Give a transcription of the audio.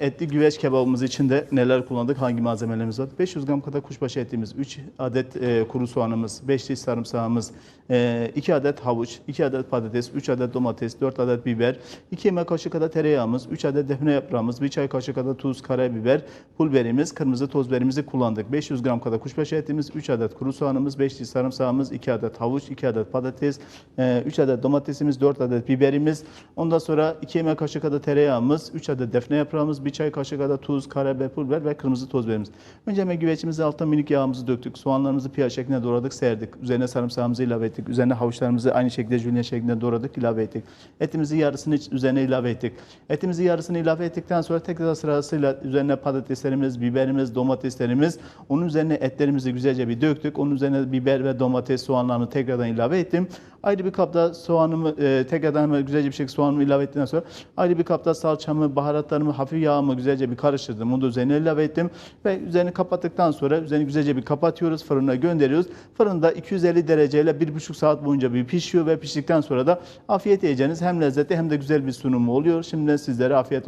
Etli güveç kebabımız için de neler kullandık, hangi malzemelerimiz var? 500 gram kadar kuşbaşı etimiz, 3 adet e, kuru soğanımız, 5 diş sarımsağımız, 2 adet havuç, 2 adet patates, 3 adet domates, 4 adet biber, 2 yemek kaşığı kadar tereyağımız, 3 adet defne yaprağımız, 1 çay kaşığı kadar tuz, karabiber, pul biberimiz, kırmızı toz biberimizi kullandık. 500 gram kadar kuşbaşı etimiz, 3 adet kuru soğanımız, 5 diş sarımsağımız, 2 adet havuç, 2 adet patates, 3 adet domatesimiz, 4 adet biberimiz. Ondan sonra 2 yemek kaşığı kadar tereyağımız, 3 adet defne yaprağımız, 1 çay kaşığı kadar tuz, karabiber, pul biber ve kırmızı toz biberimiz. Önce hemen güvecimizi alttan minik yağımızı döktük. Soğanlarımızı piyaz şeklinde doğradık, serdik. Üzerine sarımsağımızı ilave ettik. Üzerine havuçlarımızı aynı şekilde jülyen şeklinde doğradık, ilave ettik. Etimizi yarısını üzerine ilave ettik. Etimizi yarısını ilave ettikten sonra tekrar sırasıyla üzerine patateslerimiz, biberimiz, domateslerimiz, onun üzerine etlerimizi güzelce bir döktük. Onun üzerine biber ve domates, soğanlarımı tekrardan ilave ettim. Ayrı bir kapta soğanımı e, tekrardan güzelce bir şekilde soğanımı ilave ettikten sonra ayrı bir kapta salçamı, baharatlarımı, hafif yağımı güzelce bir karıştırdım. Onu da üzerine ilave ettim ve üzerini kapattıktan sonra üzerini güzelce bir kapatıyoruz. Fırına gönderiyoruz. Fırında 250 dereceyle 1,5 saat boyunca bir pişiyor ve piştikten sonra da afiyet yiyeceğiniz hem lezzetli hem de güzel bir sunumu oluyor. Şimdiden sizlere afiyet olsun.